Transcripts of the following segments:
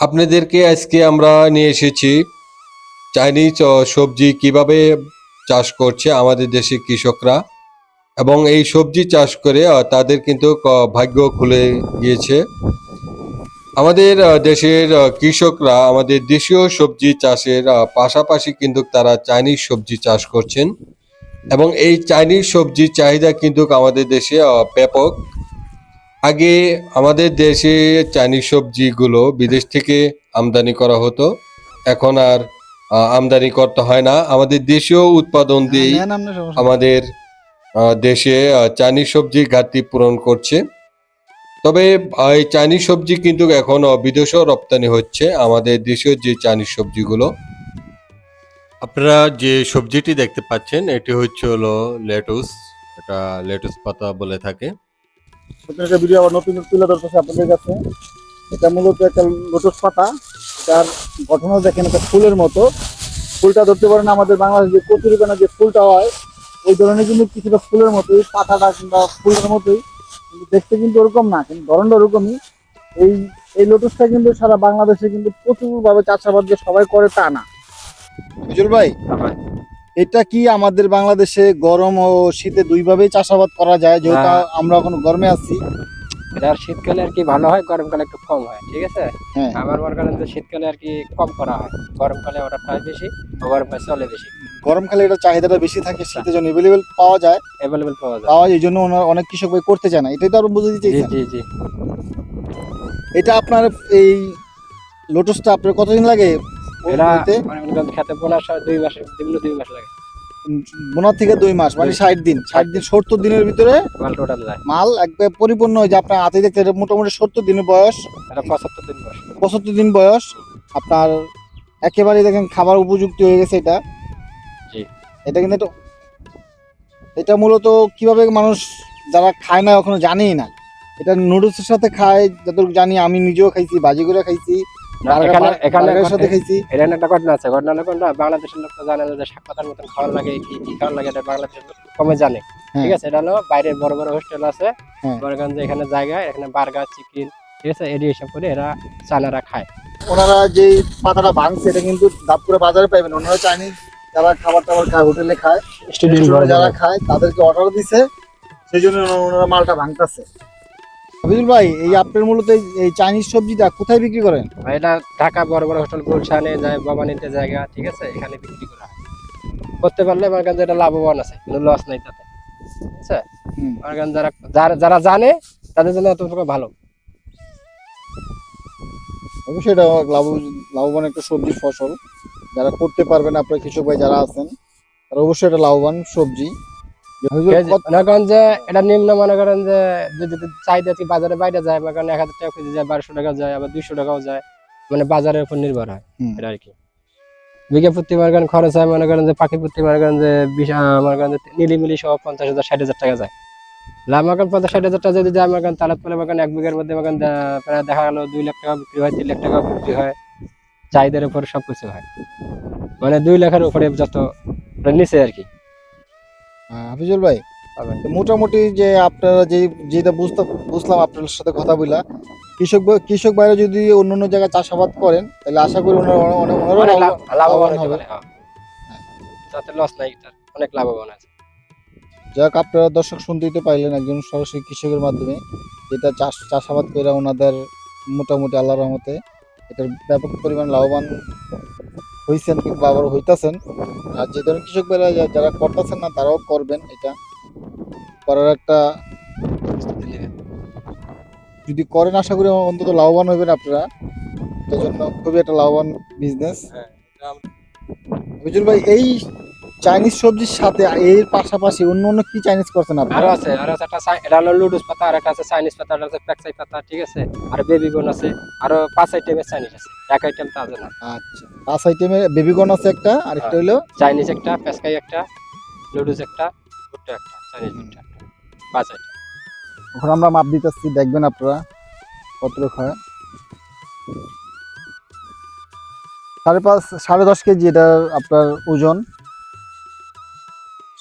আপনাদেরকে আজকে আমরা নিয়ে এসেছি চাইনিজ সবজি কীভাবে চাষ করছে আমাদের দেশের কৃষকরা। এবং এই সবজি চাষ করে তাদের কিন্তু ভাগ্য খুলে গিয়েছে। আমাদের দেশের কৃষকরা আমাদের দেশীয় সবজি চাষের পাশাপাশি কিন্তু তারা চাইনিজ সবজি চাষ করছেন। এবং এই চাইনিজ সবজির চাহিদা কিন্তু আমাদের দেশে ব্যাপক। আগে আমাদের দেশে চাইনিজ সবজিগুলো বিদেশ থেকে আমদানি করা হতো। এখন আর আমদানি করতে হয় না। আমাদের দেশীয় উৎপাদন দিয়েই সমস্যা। নেই। আমাদের দেশে চাইনিজ সবজির ঘাটতি পূরণ করছে। তবে এই চাইনিজ সবজি কিন্তু এখন বিদেশেও রপ্তানি হচ্ছে। আমাদের দেশীয় যে চাইনিজ সবজিগুলো আপনারা যে সবজিটি দেখতে পাচ্ছেন এটি হচ্ছে হলো লেটুস। এটা লেটুস পাতা বলে থাকে। নতুন একটা ভিডিও আবার নতুন তুলে ধরতেছে আপনাদের কাছে। এটা মূলত একটা লোটস পাতা। যার গঠনও দেখেন একটা ফুলের মতো। ফুলটা ধরতে পারেন আমাদের বাংলাদেশ যে কচুরিপানা যে ফুলটা হয় ওই ধরনের কিন্তু কিছুটা ফুলের মতোই পাতাটা কিংবা ফুলের মতোই। কিন্তু দেখতে কিন্তু ওরকম না কিন্তু ধরনটা ওরকমই। এই এই লোটসটা কিন্তু সারা বাংলাদেশে কিন্তু প্রচুরভাবে চাষাবাদ যে সবাই করে তা না। বিজুল ভাই। এটা কি আমাদের বাংলাদেশে গরম ও শীতে দুইভাবেই চাষাবাদ করা যায়? যেহেতু হ্যাঁ। আমরা এখন গরমে আছি। আর শীতকালে আর কি ভালো হয় গরমকালে একটু কম হয় ঠিক আছে? হ্যাঁ। আমার মনে করেন যে শীতকালে আর কি কম করা হয়। গরমকালে ওটা প্রায় বেশি গরমকালে চলে বেশি। গরমকালে এটা চাহিদাটা বেশি থাকে শীতের জন্য এভেলেবেল পাওয়া যায়। অ্যাভেলেবেল পাওয়া যায়। পাওয়া এই জন্য ওনার অনেক কৃষক ভাই করতে চায় না। এটাই তো আরও বুঝে দিতে জি জি। এটা আপনার এই লোটসটা আপনার কতদিন লাগে? এটা হইতে? মানে খেতে দুই মাস দিগুলো দুই মাস লাগে। বোনার থেকে দুই মাস মানে ষাট দিন। ষাট দিন সত্তর দিনের ভিতরে মাল টোটাল মাল একবার পরিপূর্ণ হয়ে যে আপনার হাতে দেখতে মোটামুটি সত্তর দিনের বয়স। পঁচাত্তর দিন বয়স। পঁচাত্তর দিন বয়স। আপনার একেবারে দেখেন খাবার উপযুক্ত হয়ে গেছে এটা। এটা কিন্তু এটা মূলত কীভাবে মানুষ যারা খায় না এখনও জানেই না। এটা নুডলসের সাথে খায় যতটুকু জানি আমি নিজেও খাইছি বাজি করে খাইছি। না, এখানে এখানে বার্গারের সাথে খাইছি এটা একটা ঘটনা আছে। ঘটনা হলো কোনটা? বাংলাদেশের লোক তো জানে না যে শাক পাতার মতন খাওয়ার লাগে কি কি খাওয়ার লাগে এটা বাংলাদেশের লোক কমে জানে। ঠিক আছে? এটা হলো বাইরের বড় বড় হোস্টেল আছে। করেন যে এখানে জায়গা এখানে বার্গার চিকেন ঠিক আছে? এসব করে এরা চানারা খায়। ওনারা যে পাতাটা ভাঙছে এটা কিন্তু বাজারে পাইবেন। ওনারা চাইনিজ যারা খাবার টাবার খায় হোটেলে খায় স্টুডেন্ট যারা খায় তাদেরকে অর্ডার দিছে। সেই জন্য ওনারা মালটা ভাঙতেছে। হাবিবুল ভাই এই আপনার মূলত এই- চাইনিজ সবজিটা কোথায় বিক্রি করেন? এটা ঢাকা বড় বড় হোটেল গুলশানে যায় ভবানীতে জায়গা ঠিক আছে? এখানে বিক্রি করা হয়। করতে পারলে আমার কাছে এটা লাভবান আছে কিন্তু লস নাই তাতে ঠিক আছে? আমার কাছে যারা যারা- জানে তাদের জন্য অত ভালো। অবশ্যই এটা লাভ লাভবান একটা সবজির ফসল। যারা করতে পারবেন আপনার কৃষক ভাই যারা আছেন তারা অবশ্যই এটা লাভবান সবজি। মনে যে এটা নিম্ন মনে করেন যে যদি চাহিদা বাজারে বাইরে যায় মনে করেন এক হাজার টাকা কেজি যায় বারোশো টাকা যায় আবার দুইশো টাকাও যায় মানে বাজারের উপর নির্ভর হয় এটা আর কি বিঘা প্রতি মনে করেন খরচ হয় মনে করেন যে পাখি প্রতি মনে করেন যে মনে করেন যে নিলিমিলি সহ পঞ্চাশ হাজার ষাট হাজার টাকা যায় লাভ মনে পঞ্চাশ ষাট হাজার টাকা যদি যায় মনে করেন তাহলে পরে মনে এক বিঘার মধ্যে মনে প্রায় দেখা গেল দুই লাখ টাকা বিক্রি হয় তিন লাখ টাকা বিক্রি হয় চাহিদার উপর সব কিছু হয় মানে দুই লাখের উপরে যত নিচে আর কি হ্যাঁ, হাফিজুল ভাই মোটামুটি যে আপনারা যে যেটা বুঝতে বুঝলাম আপনার সাথে কথা বললা কৃষক কৃষক ভাইরা যদি অন্য অন্য জায়গায় চাষাবাদ করেন তাহলে আশা করি ওনারা অনেক- লাভবান হবে। হ্যাঁ। তাতে লস নাই তার অনেক লাভবান আছে যাক আপনারা দর্শক শুনতেই তো পাইলেন একজন সরাসরি কৃষকের মাধ্যমে যেটা চাষ চাষাবাদ করে ওনাদের মোটামুটি আল্লাহ রহমতে এটার ব্যাপক পরিমাণ লাভবান হয়েছেন কিংবা আবার হইতাছেন আর যে ধরনের কৃষক ভাইরা যারা করতেছেন না তারাও করবেন এটা। করার একটা যদি করেন আশা করি অন্তত লাভবান হবেন আপনারা। এটার জন্য খুবই একটা লাভবান বিজনেস হ্যাঁ, বিজুল ভাই এই চাইনিজ সবজির সাথে এর পাশাপাশি অন্য অন্য কি চাইনিজ করছেন আরও আপনারা আছে আরও আছে। একটা এটা হলো লুডুস পাতা আর একটা আছে চাইনিজ পাতা আর একটা আছে প্যাকসাই পাতা ঠিক আছে? আর বেবি গন আছে আরও পাঁচ আইটেমের চাইনিজ আছে। এক আইটেম তা আছে। না আচ্ছা পাঁচ আইটেমের গন আছে একটা আর একটা হলো চাইনিজ একটা প্যাসকাই একটা লুডুস একটা ভুট্টা একটা চাইনিজ ভুট্টা একটা পাঁচ আইটেম এখন আমরা মাপ দিতেছি দেখবেন আপনারা কতটুক হয় সাড়ে পাঁচ সাড়ে দশ কেজি এটার আপনার ওজন।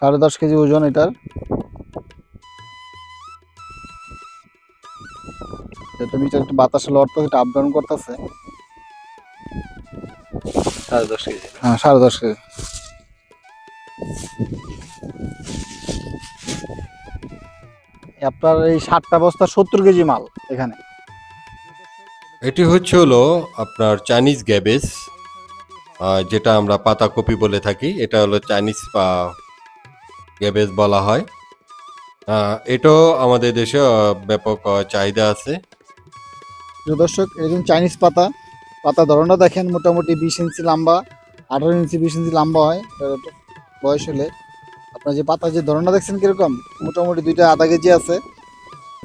সাড়ে দশ কেজি ওজন এটার। এটা নিচে একটু বাতাসে লড়তে এটা আপ ডাউন করতেছে। সাড়ে দশ কেজি। হ্যাঁ সাড়ে দশ কেজি। আপনার এই ষাটটা বস্তা সত্তর কেজি মাল এখানে। এটি হচ্ছে হলো আপনার চাইনিজ গ্যাবেজ যেটা আমরা পাতাকপি বলে থাকি। এটা হলো চাইনিজ গ্যাবেজ বলা হয়। আহ, এটাও আমাদের দেশে আহ, ব্যাপক চাহিদা আছে। দর্শক এরকম চাইনিজ পাতা পাতা ধরনটা দেখেন মোটামুটি বিশ ইঞ্চি লম্বা আঠারো ইঞ্চি বিশ ইঞ্চি লম্বা হয় বয়স হলে। আপনার যে পাতা যে ধরনটা দেখছেন কীরকম? মোটামুটি দুইটা আধা কেজি আছে।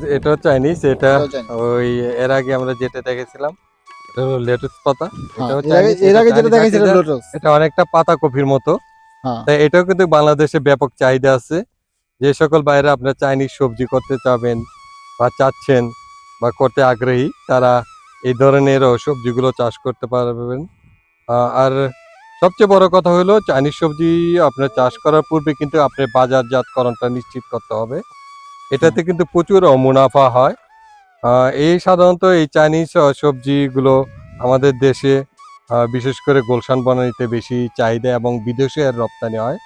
এটা চাইনিজ এটা ওই এর আগে আমরা যেটা দেখেছিলাম এটা হলো লেটুস পাতা। হ্যাঁ, এর আগে যেটা এটা- লোটাস এটা অনেকটা পাতা কপির মতো। এটাও কিন্তু বাংলাদেশে ব্যাপক চাহিদা আছে। যে সকল বাইরে আপনার চাইনিজ সবজি করতে চাবেন বা চাচ্ছেন বা করতে আগ্রহী, তারা এই ধরনের সবজিগুলো চাষ করতে পারবেন। আর সবচেয়ে বড় কথা হলো, চাইনিজ সবজি আপনার চাষ করার পূর্বে কিন্তু আপনার বাজারজাতকরণটা নিশ্চিত করতে হবে। এটাতে কিন্তু প্রচুর মুনাফা হয়। এই সাধারণত এই চাইনিজ সবজিগুলো আমাদের দেশে বিশেষ করে গোলশান বনানীতে বেশি চাহিদা এবং বিদেশে এর রপ্তানি হয়।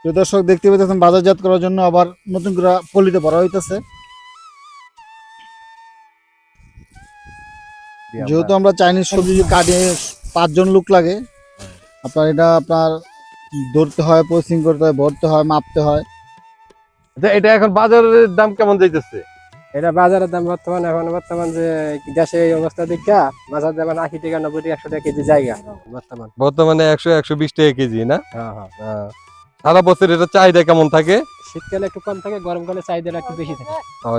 প্রিয় দর্শক দেখতে পেতেছেন বাজারজাত করার জন্য আবার নতুন করে পলিতে ভরা হইতেছে। যেহেতু আমরা চাইনিজ সবজি কাটে পাঁচজন লোক লাগে। আপনার এটা আপনার ধরতে হয় প্রসেসিং করতে হয় ভরতে হয় মাপতে হয়। আচ্ছা, এটা এখন বাজারের দাম কেমন যাইতেছে? এটা বাজারের দাম বর্তমান এখন বর্তমান যে দেশে এই অবস্থা দেখা বাজার দাম আশি টাকা নব্বই টাকা একশো টাকা কেজি জায়গা বর্তমান। বর্তমানে একশো একশো বিশ টাকা কেজি না? হ্যাঁ হ্যাঁ আহ, সারা বছর এটা চাহিদা কেমন থাকে? শীতকালে একটু কম থাকে গরমকালে চাহিদাটা একটু বেশি থাকে।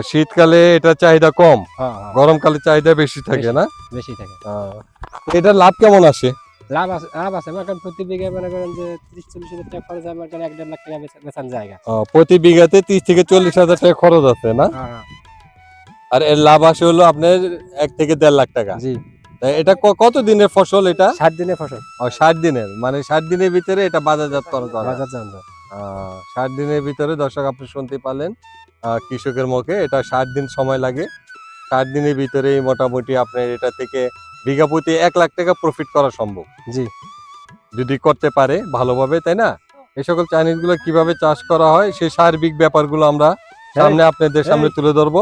শীতকালে এটা চাহিদা কম হ্যাঁ হ্যাঁ। গরমকালে চাহিদা বেশি থাকে না? বেশি থাকে। এটা লাভ কেমন আসে? লাভ আছে লাভ আছে। কারণ প্রতি বিঘা মনে করেন যে ত্রিশ চল্লিশ হাজার টাকা খরচ হয় এক দেড় লাখ টাকা বেচান জায়গা। প্রতি বিঘাতে তিরিশ থেকে চল্লিশ হাজার টাকা খরচ আছে না? হ্যাঁ। আর এর লাভ আসে হলো আপনার এক থেকে দেড় লাখ টাকা। জি। এটা কত দিনের ফসল এটা? ষাট দিনের ফসল। ষাট দিনের। মানে ষাট দিনের ভিতরে এটা বাজারজাতকরণ করা। বাজার জানতো আহ, ষাট দিনের ভিতরে দর্শক আপনি শুনতে পারলেন কৃষকের মুখে এটা ষাট দিন সময় লাগে। ষাট দিনের ভিতরেই মোটামুটি আপনার এটা থেকে বিঘা প্রতি এক লাখ টাকা প্রফিট করা সম্ভব। জি। যদি করতে পারে ভালোভাবে তাই না? এই সকল চাইনিজগুলো কীভাবে চাষ করা হয় সেই সার্বিক ব্যাপারগুলো আমরা সামনে আপনাদের সামনে তুলে ধরবো।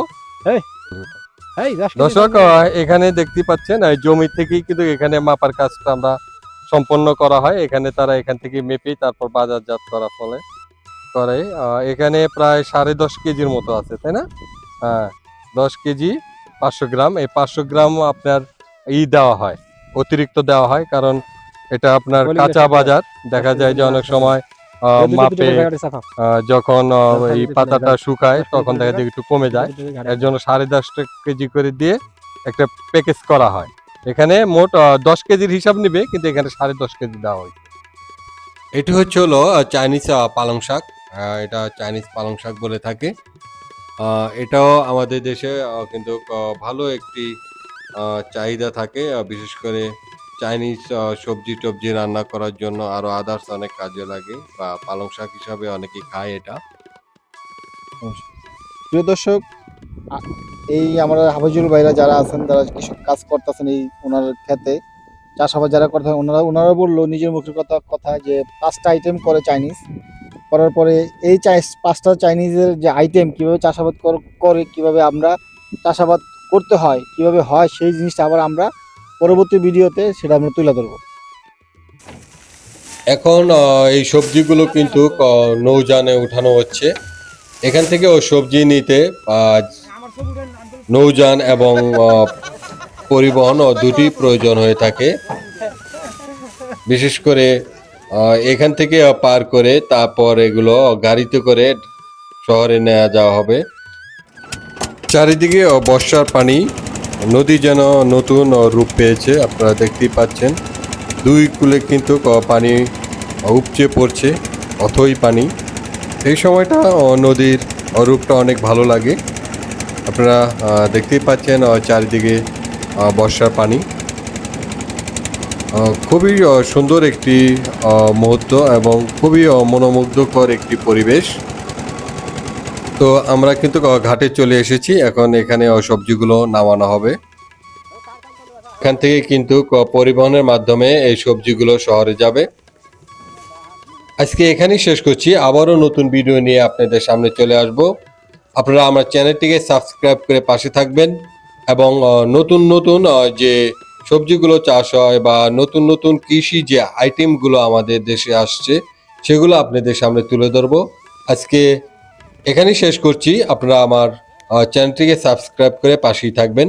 দর্শক এখানে দেখতে পাচ্ছেন এই জমি থেকেই কিন্তু এখানে মাপার কাজটা আমরা সম্পন্ন করা হয়। এখানে তারা এখান থেকে মেপে তারপর বাজারজাত করা ফলে করে। এখানে প্রায় সাড়ে দশ কেজির মতো আছে তাই না? হ্যাঁ দশ কেজি পাঁচশো গ্রাম। এই পাঁচশো গ্রাম আপনার ই দেওয়া হয় অতিরিক্ত দেওয়া হয় কারণ এটা আপনার কাঁচা বাজার। দেখা যায় যে অনেক সময় মাপে যখন আহ, দরকার এই পাতাটা শুকায় তখন দেখা যায় একটু কমে যায়। এর জন্য সাড়ে দশ কেজি করে দিয়ে একটা প্যাকেজ করা হয়। এখানে মোট দশ কেজির হিসাব নিবে কিন্তু এখানে সাড়ে দশ কেজি দেওয়া হয় এটি হচ্ছে হলো চাইনিজ পালং শাক। এটা চাইনিজ পালং শাক বলে থাকে। আহ, এটাও আমাদের দেশে আহ, কিন্তু আহ, ভালো একটি আহ, চাহিদা থাকে। বিশেষ করে চাইনিজ সবজি টবজি রান্না করার জন্য আরও আদার্স অনেক কাজে লাগে। বা পালং শাক হিসাবে অনেকেই খায় এটা। প্রিয় দর্শক এই আমরা হাফিজুল ভাইরা যারা আছেন, তারা কৃষক কাজ করতেছেন এই ওনার ক্ষেতে চাষাবাদ যারা করতে ওনারা ওনারা বলল নিজের মুখের কথা কথা যে পাঁচটা আইটেম করে চাইনিজ করার পরে এই চাই পাঁচটা চাইনিজের যে আইটেম কীভাবে চাষাবাদ করে, কীভাবে আমরা চাষাবাদ করতে হয়, কীভাবে হয়, সেই জিনিসটা আবার আমরা পরবর্তী ভিডিওতে সেটা আমরা তুলে ধরবো। এখন এই সবজিগুলো কিন্তু নৌযানে উঠানো হচ্ছে। এখান থেকে ও সবজি নিতে নৌযান এবং পরিবহন দুটি প্রয়োজন হয়ে থাকে। বিশেষ করে এখান থেকে পার করে তারপর এগুলো গাড়িতে করে শহরে নেওয়া যাওয়া হবে। চারিদিকে বর্ষার পানি। নদী যেন নতুন রূপ পেয়েছে, আপনারা দেখতেই পাচ্ছেন। দুই কূলে কিন্তু পানি উপচে পড়ছে, অথই পানি। এই সময়টা নদীর রূপটা অনেক ভালো লাগে। আপনারা দেখতেই পাচ্ছেন চারিদিকে বর্ষার পানি। খুবই সুন্দর একটি মুহূর্ত এবং খুবই মনোমুগ্ধকর একটি পরিবেশ। তো আমরা কিন্তু ঘাটে চলে এসেছি। এখন এখানে সবজিগুলো নামানো হবে। এখান থেকে কিন্তু পরিবহনের মাধ্যমে এই সবজিগুলো শহরে যাবে। আজকে এখানেই শেষ করছি। আবারও নতুন ভিডিও নিয়ে আপনাদের সামনে চলে আসব। আপনারা আমার চ্যানেলটিকে সাবস্ক্রাইব করে পাশে থাকবেন এবং নতুন নতুন যে সবজিগুলো চাষ হয় বা নতুন নতুন কৃষি যে আইটেমগুলো আমাদের দেশে আসছে, সেগুলো আপনাদের সামনে তুলে ধরবো। আজকে এখানেই শেষ করছি। আপনারা আমার চ্যানেলটিকে সাবস্ক্রাইব করে পাশেই থাকবেন।